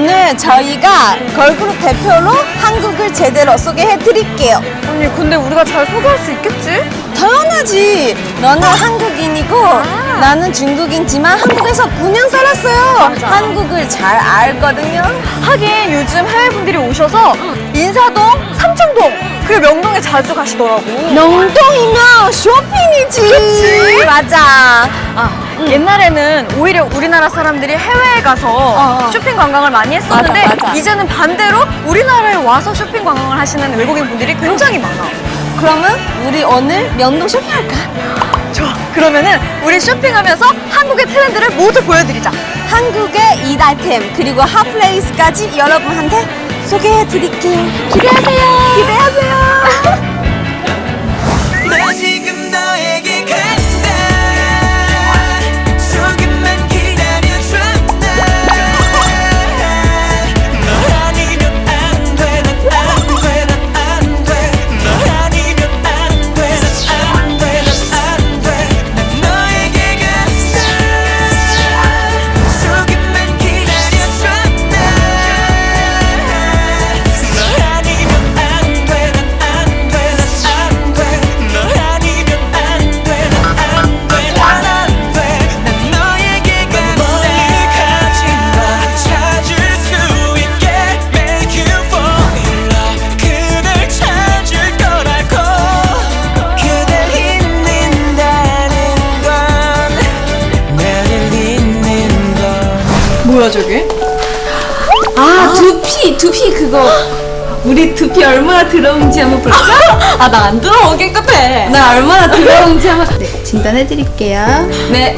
오늘 저희가 걸그룹 대표로 한국을 제대로 소개해 드릴게요. 언니 근데 우리가 잘 소개할 수 있겠지? 당연하지. 너는 한국인이고 나는 중국인지만 한국에서 9년 살았어요. 한국을 잘 알거든요. 하긴 요즘 해외분들이 오셔서 인사동, 삼청동, 그 명동에 자주 가시더라고 명동이면 쇼핑이지. 그치? 맞아. 아, 옛날에는 오히려 우리나라 사람들이 해외에 가서 어. 쇼핑 관광을 많이 했었는데 맞아, 맞아. 이제는 반대로 우리나라에 와서 쇼핑 관광을 하시는 외국인 분들이 굉장히 많아 그러면 우리 오늘 명동 쇼핑할까? 좋아 그러면은 우리 쇼핑하면서 한국의 트렌드를 모두 보여드리자 한국의 이달템 그리고 핫플레이스까지 여러분한테 소개해 드릴게요. 기대하세요. 기대하세요. 뭐야 저게? 아, 두피, 두피 그거. 우리 두피 얼마나 더러운지 한번 볼까? 아 나 안 들어오 깨끗해 나 얼마나 더러운지 한번. 네, 진단해 드릴게요. 네.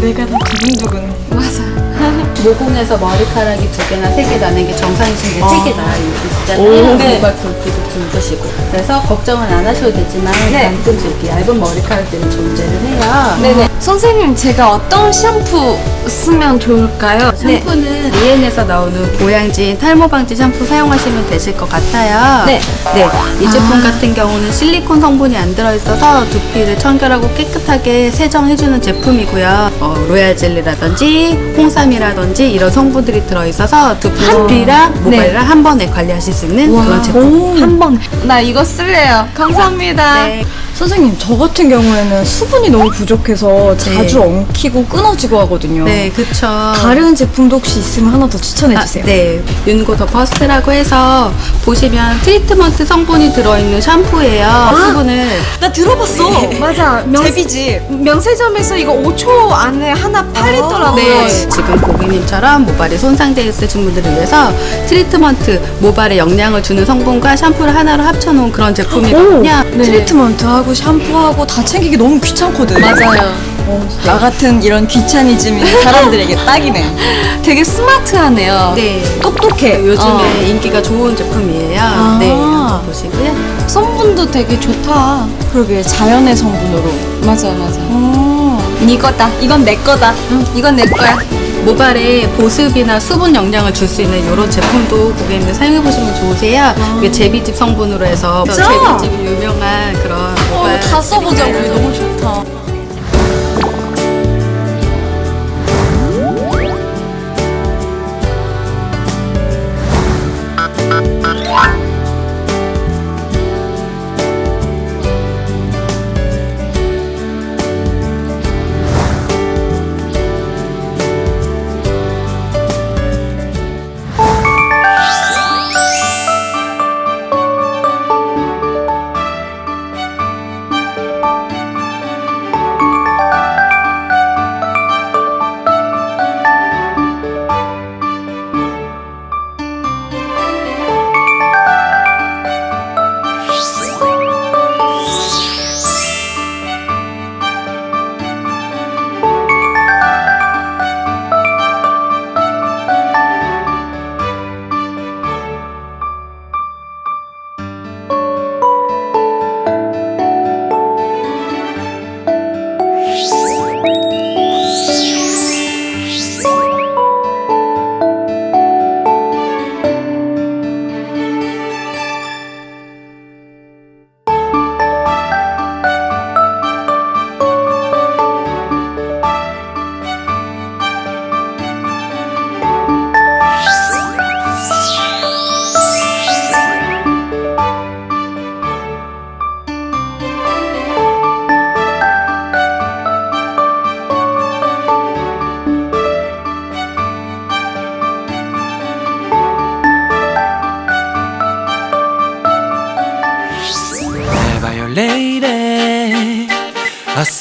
내가 다 두근두근 모공에서 머리카락이 두 개나 세 개 나는 게 정상이신데 세 개 나요. 오, 있잖아요. 네. 모발 굵기도 굵으시고. 그래서 걱정은 안 하셔도 되지만 가끔씩 이렇게 얇은 머리카락들이 존재를 해요. 네네. 선생님, 제가 어떤 샴푸 쓰면 좋을까요? 샴푸는 리엔에서 나오는 보양진 탈모 방지 샴푸 사용하시면 되실 것 같아요. 네. 네. 이 제품 같은 경우는 실리콘 성분이 안 들어있어서 두피를 청결하고 깨끗하게 세정해주는 제품이고요. 어, 로얄 젤리라든지 홍삼이라든지 이런 성분들이 들어있어서 두피랑 모발이랑 한 번에 관리하실 수 있는 그런 제품. 한 번. 나 이거 쓸래요. 감사합니다. 네. 선생님, 저 같은 경우에는 수분이 너무 부족해서 자주 엉키고 끊어지고 하거든요. 네, 그쵸. 다른 제품도 혹시 있으면 하나 더 추천해 아, 주세요. 네. 윤고 더 퍼스트라고 해서 보시면 트리트먼트 성분이 들어있는 샴푸예요. 수분을 나 들어봤어. 맞아. 명, 제비집. 명세점에서 이거 5초 안에 하나 팔리더라고요. 네, 지금 고객님처럼 모발이 손상되어 있으신 분들을 위해서 트리트먼트, 모발에 영양을 주는 성분과 샴푸를 하나로 합쳐놓은 그런 제품이거든요. 네. 트리트먼트하고 샴푸하고 다 챙기기 너무 귀찮거든. 맞아요. 어, 나 같은 이런 귀차니즘 있는 사람들에게 딱이네. 되게 스마트하네요. 네. 똑똑해. 요즘에 어. 인기가 좋은 제품이에요. 네, 한번 보시고요. 성분도 되게 좋다. 그러게 자연의 성분으로. 맞아, 맞아. 어. 이거다. 이건 내 거다. 응, 이건 내 거야. 모발에 보습이나 수분 영양을 줄 수 있는 이런 제품도 고객님들 사용해 보시면 좋으세요. 이게 제비집 성분으로 해서 진짜? 제비집이 유명한 그런 모발 어, 다 써보자. 우리 제품이에요. 너무 좋다.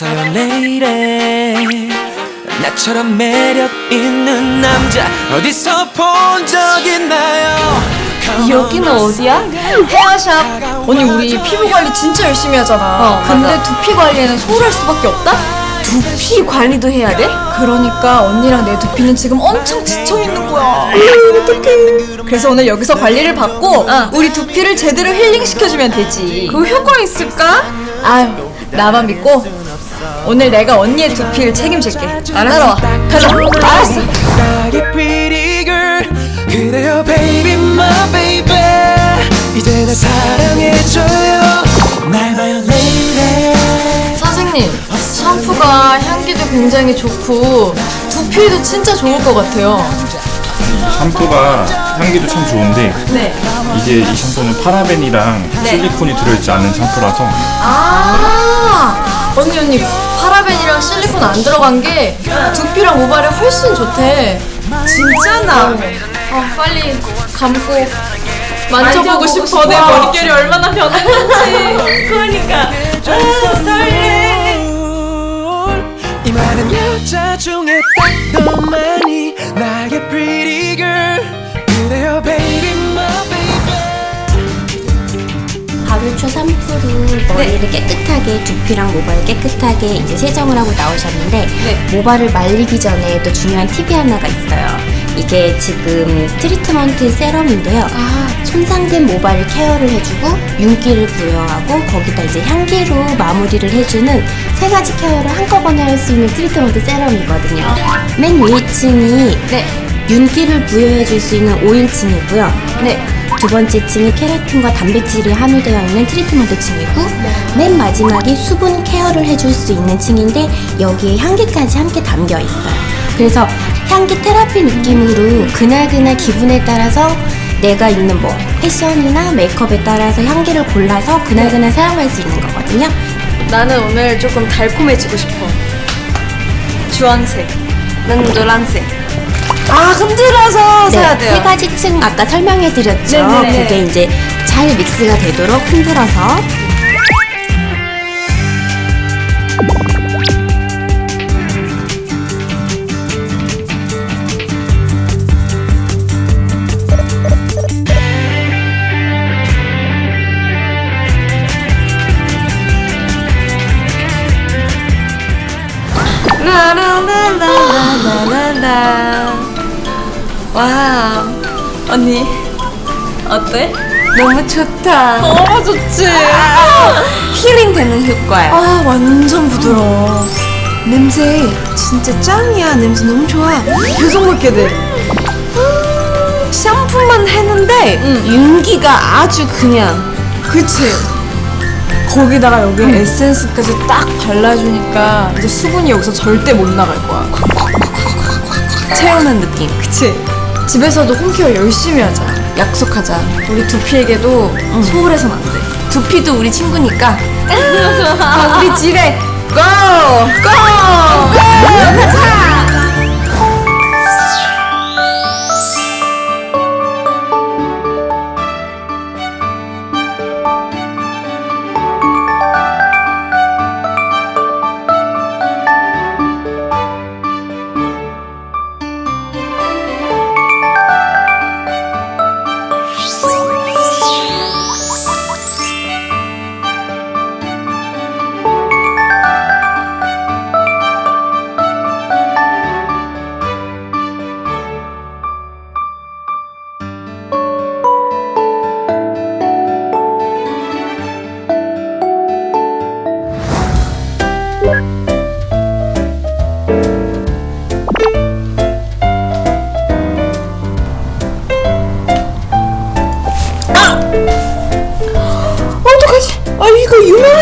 어째서요 레이래 나처럼 매력 있는 남자 어디서 본 적 있나요 여기는 어디야? 헤어샵. 언니 우리 피부 관리 진짜 열심히 하잖아. 근데 두피 관리에는 소홀할 수밖에 없다? 두피 관리도 해야 돼? 그러니까 언니랑 내 두피는 지금 엄청 지쳐 있는 거야. 어떡해. 그래서 오늘 여기서 관리를 받고 우리 두피를 제대로 힐링 시켜주면 되지. 그 효과 있을까? 아유 나만 믿고 오늘 내가 언니의 두피를 책임질게. 따라와. 가자. 알았어. 그래요 baby my baby 이제 날 사랑해줘요 날 봐요 lady 선생님, 샴푸가 향기도 굉장히 좋고 두피에도 진짜 좋을 것 같아요. 샴푸가 향기도 참 좋은데 네. 이게 이 샴푸는 파라벤이랑 실리콘이 들어있지 않은 샴푸라서 아, 언니 언니 파라벤이랑 실리콘 안 들어간 게 두피랑 모발에 훨씬 좋대. 진짜나? 어, 빨리 감고 만져보고 싶어. 내 머릿결이 얼마나 변했는지. 그러니까. 이 많은 여자 중에 딱 너만 샴푸로 머리를 깨끗하게 두피랑 모발을 깨끗하게 이제 세정을 하고 나오셨는데 모발을 말리기 전에 또 중요한 팁이 하나가 있어요. 이게 지금 트리트먼트 세럼인데요. 손상된 모발을 케어를 해주고 윤기를 부여하고 거기다 이제 향기로 마무리를 해주는 세 가지 케어를 한꺼번에 할 수 있는 트리트먼트 세럼이거든요. 맨 위에 층이 윤기를 부여해줄 수 있는 오일층이고요. 네. 두 번째 층이 케라틴과 단백질이 함유되어 있는 트리트먼트 층이고 맨 마지막이 수분 케어를 해줄 수 있는 층인데 여기에 향기까지 함께 담겨 있어요. 그래서 향기 테라피 느낌으로 그날그날 기분에 따라서 내가 입는 뭐 패션이나 메이크업에 따라서 향기를 골라서 그날그날 사용할 수 있는 거거든요. 나는 오늘 조금 달콤해지고 싶어. 주황색. 난 노란색. 아, 흔들어서 사야 네, 돼요. 세 가지 층 아까 설명해 드렸죠. 네네네. 그게 이제 잘 믹스가 되도록 흔들어서 어때? 너무 좋다. 너무 좋지. 힐링 되는 효과야. 아, 완전 부드러워. 냄새 진짜 짱이야. 냄새 너무 좋아. 계속 맡게 돼. 샴푸만 했는데 윤기가 아주 그냥. 그치. 거기다가 여기 에센스까지 딱 발라주니까 이제 수분이 여기서 절대 못 나갈 거야. 채우는 느낌. 그치? 집에서도 홈케어 열심히 하자. 약속하자. 우리 두피에게도 소홀해선 안 돼. 두피도 우리 친구니까. 아, 우리 집에 고! 고! 가자!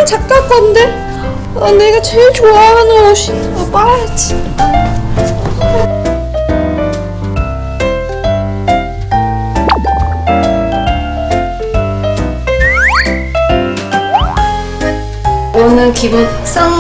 작가 건데? 아, 내가 제일 좋아하는 옷이 아, 빨아야지. 오늘 기분 쌍